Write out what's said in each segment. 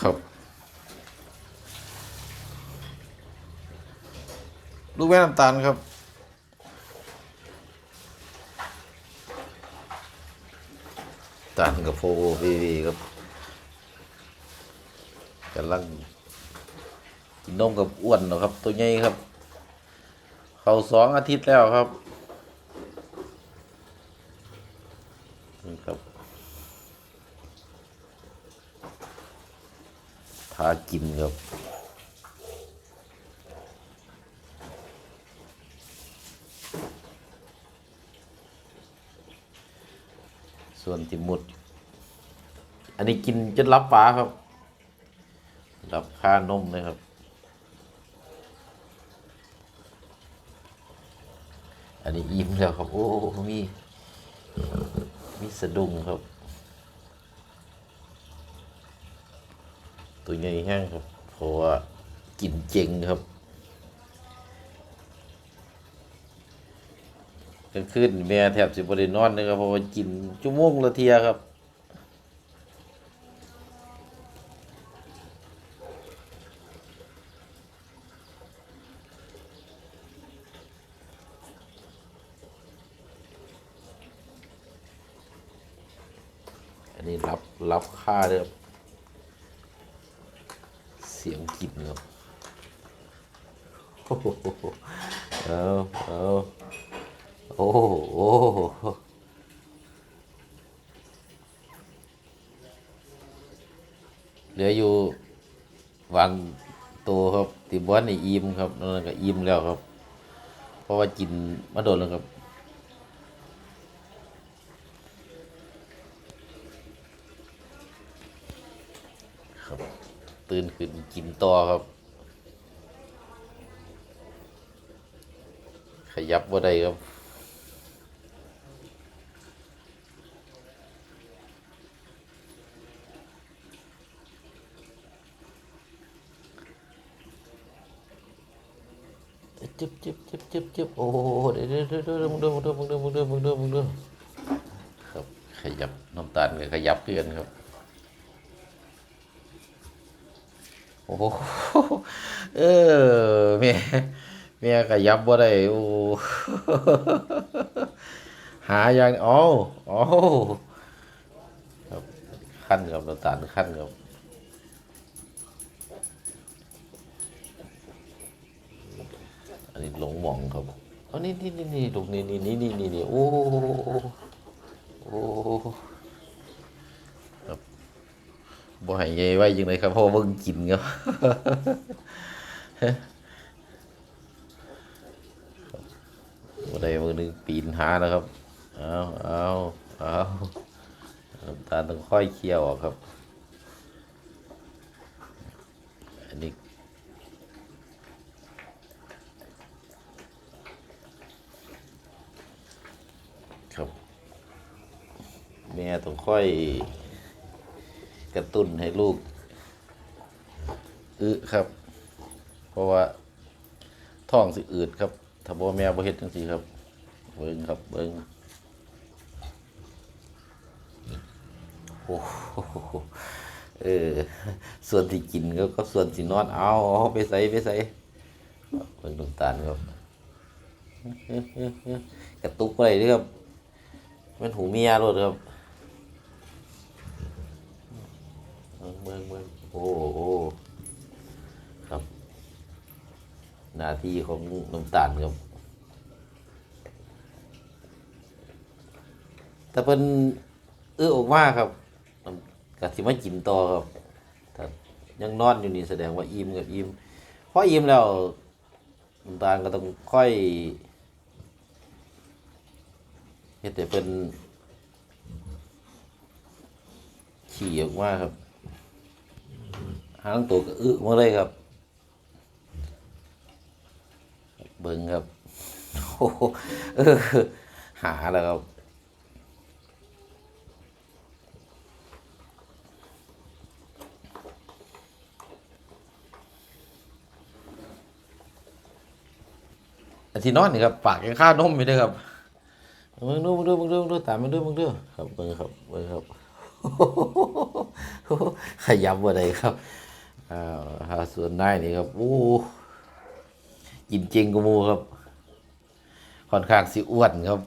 ครับ ลูกแม่น้ำตาลครับ ตาลกับโฟวีวีครับกำลังกินนมกับอ้วนนะครับ ตัวใหญ่ครับ เขาสองอาทิตย์แล้วครับ ครับ ทากินครับส่วนที่หมุด อันนี้กินจนรับฟ้าครับ รับค่านมเลยครับ อันนี้อิ่มแล้วครับ โอ้ มี มีสะดุ้งครับ ตัวใหญ่แห้งครับเพราะว่ากินเจงครับกลางคืนแม่แทบสิบรินอนเลยครับเพราะว่ากินชั่วโมงละเทียครับอันนี้รับรับค่าด้วยครับเสียงกินครับโอ้โห เอาเอาโอ้โหโอ้โหเหลืออยู่วางตัวครับติบอนในอิ่มครับนั่นก็อิ่มแล้วครับ เพราะว่ากินมาโดนแล้วครับครับ ตื่นขึ้นกินต่อครับ ขยับว่าได้ครับจึ๊บจึ๊บจึ๊บจึ๊บจึ๊บโอ้โหเดี๋ยวเดี๋ยวเดี๋ยวเดี๋ยวมึงดูมึงดูมึงดูมึงดูมึงดูมึงดูครับ ขยับน้ำตาลกับขยับเพื่อนครับ โอ้โหเออเมีย เมียขยับบ่ได้โอ้หาอย่างอ๋ออ๋อครับขั้นครับน้ำตาลขั้นครับอันนี้หลงหมองครับอานี่นี่นี่นี่ลูกนี่นี่นี่นี่นี่นี่โอ้โอ้ครับบ่ให้ใหญ่ไว้ยังไงครับเพราะว่าเบิ่งกินครับ บ่ได้มือนึงปีนหานะครับ เอาเอาเอาน้ำตาลต้องค่อยเคี่ยวออกครับ อันนี้ครับแม่ต้องค่อยกระตุ้นให้ลูกอึครับ เพราะว่าท้องสิอืดครับ ถ้าบ่แม่บ่เฮ็ดจังซี่ครับ เบิ่งครับ เบิ่งโอ้โหเออ ส่วนที่กินก็ก็ส่วนที่นอน เอาเอาไปใส่ไปใส่เบิ่งน้ำตาลครับ กระตุกไปเลยเด้อครับ มันหูเมียโลดครับเมืองเมืองเมืองโอ้โอ้ครับ หน้าที่ของน้ำตาลครับ แต่เป็นเอื้อออกมาครับกะสิมากินต่อครับถ้ายังนอนอยู่นี่แสดงว่าอิ่มกับอิ่มพออิ่มแล้วน้ำตาลก็ต้องค่อยเฮ็ดแต่เป็นขี่ออกมาครับหางตัวก็อึมาเลยครับ เบิ่งครับโอ้โหเออ หาแล้วครับอที่นอนนี่ครับปากยังข้าวนมอยู่เลยครับมึงดูมึงดูมึงดูมึงดูตามมึงดูมึงดูครับเบิ่งครับเบิ่งครับขยับว่าไดครับอ้าวหาส่วนได้นี่ครับโอ้ กินจริงกูมูครับ ค่อนข้างสิอ้วนครับ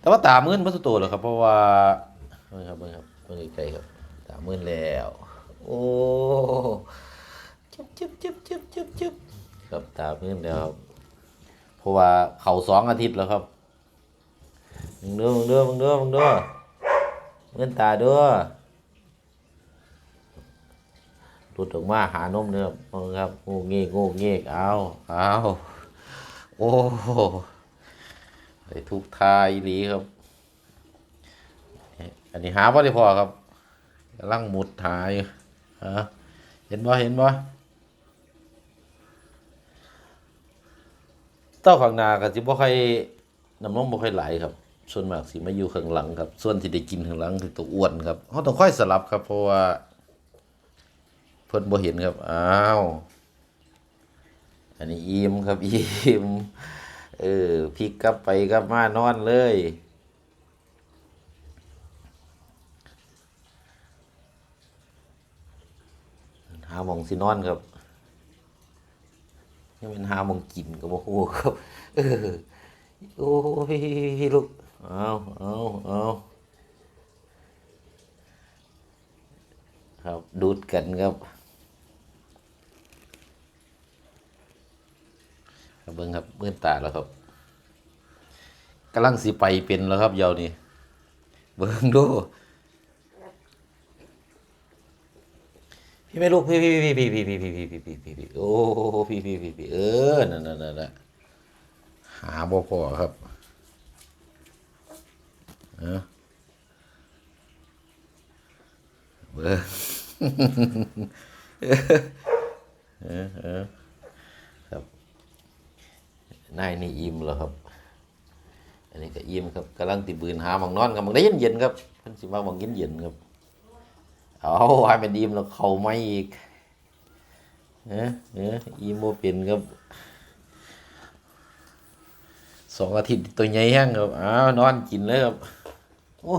แต่ว่าตามื่นพัสโตแล้วครับ เพราะว่าเบิ่งครับเบิ่งครับเบิ่งไกลครับ ตามื่นแล้ว โอ้จุ๊บจุ๊บจุ๊บจุ๊บจุ๊บจุ๊บครับตามื่นแล้วครับ เพราะว่าเขาสองอาทิตย์แล้วครับมึงเด้อมึงเด้อมึงเด้อมึงเด้อเงินตาเด้อ หลุดออกมาหานมเด้อครับงูเงี้ยงูเงี้ยเอาเอาโอ้ไอ้ทุกทายหลีครับ อันนี้หาพ่ได้พอครับกำลังมุดหายฮะเห็นบ่เห็นบ่เต้าข้างหน้าก็สิบ่ค่อยน้ำนมบ่ค่อยไหลครับ ส่วนมากสิมาอยู่ข้างหลังครับ ส่วนที่ได้กินข้างหลังคือตัวอ้วนครับเฮาต้องค่อยสลับครับเพราะว่า พิ่นบ่เห็นครับอ้าวอันนี้อิ่มครับอิ่มเออพลิกกลับไปกลับมานอนเลยหาหมองสินอนครับยังเป็นหาหมองกินกับโมโหครับเออโอ้พี่พี่ลูกเอาเอาเอาครับดูดกันครับครับ เบิ้งครับเมื่นตาแล้วครับกำลังสิไปเป็นแล้วครับเยาวนี่เบิ้งดูพี่ไม่ลูกพี่พี่พี่พี่พี่พี่พี่พี่พี่พี่พี่โอ้พี่พี่พี่พี่เออนั่นนั่นนั่นหาบ่พอครับเออเบอร์เออเออ นายนี่อิ่มแล้วครับ อันนี้ก็อิ่มครับกำลังติบืนหาหมองนอนครับหมองได้เย็นเย็นๆครับเพิ่นสิว่าหมองเย็นเย็นๆครับเอาให้มันอิ่มแล้วเขาไม่อีกเนอะเนอะอิ่มโมเป็นครับสองอาทิตย์ตัวใหญ่แห้งครับอ้าวนอนกินเลยครับโอ้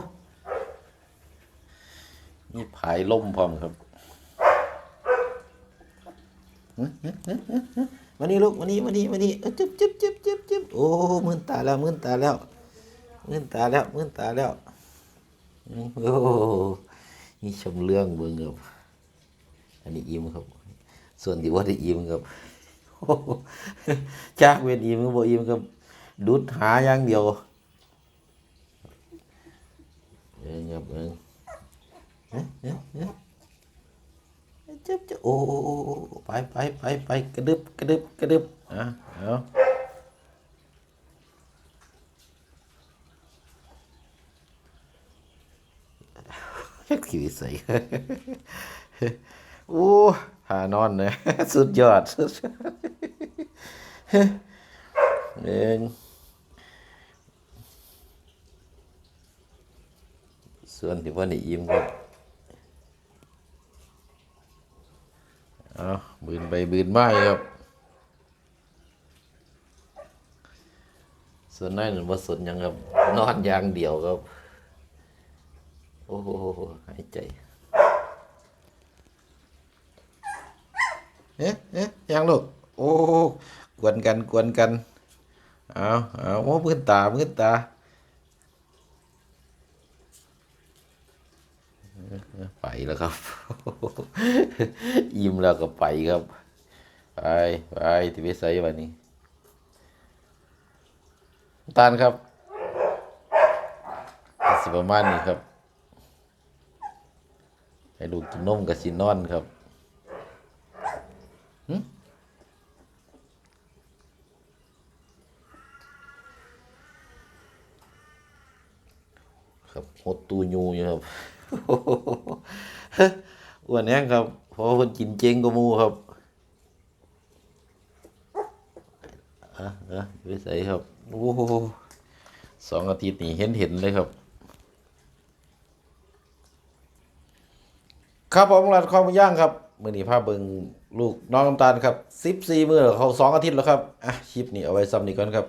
มีผายล่มพร้อมครับเอ๊ะเอ๊ะเอ๊ะเอ๊ะเอ๊ะ มานี่ลูกมานี่มานี่มานี่จึ๊บจึ๊บจึ๊บจึ๊บจึ๊บโอ้มื่นตาแล้วมื่นตาแล้วมื่นตาแล้วมื่นตาแล้วโอ้นี่ชมเรื่องเบิ่งครับอันนี้อิ่มครับ ส่วนที่ว่าได้อิ่มครับโอ้โหจากเวนอิ่มก็บ่อิ่มครับดุดหาอย่างเดียวเงครับเบิ่งเอ๊ะเอ๊ะเอ๊ะเจ็บจะโอ้โอ้ไปไปไปไปกระดึบกระดึบกระดึบอะเอาแค่ขี้วิสัยโอ้หานอนเนี่ยสุดยอดสุดยอดเองส่วนที่ว่านี่ยิ้มครั บืนไปบืนมาครับส่วนนั่นว่าสนยังครับ นอนอย่างเดียวครับ โอ้โหหายใจ เอ๊ะเอ๊ะยังลูกโอ้กวนกันกวนกัน เอาเอาโอ้มือตามือตา ไปแล้วครับ ยิ้มแล้วก็ไปครับ ไปไปที่ไปใส่วันนี้ตาลครับสิประมาณนี้ครับ ให้ลูกกินนมกับสินอนครับครับหดตูยูอยู่ครับ อ้วนแห้ครับเพราะคนกินเจงกมูครับอะอะไปใส่ครับ โอ้สองอาทิตย์นี่เห็นเห็นเลยครับ ครับผมร้านควาวย่างครับมื่อนี่ภาพเบิงลูกน้องน้ำตาลครับสิบสี่มือเขาสองอาทิตย์แล้วครับอะคลิปนี้เอาไว้ซ้ำนี้ก่อนครับ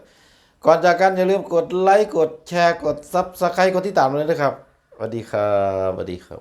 ก่อนจากกันอย่าลืมกดไลค์กดแชร์กดซับสไครต์กดติดตามเลยนะครับ what do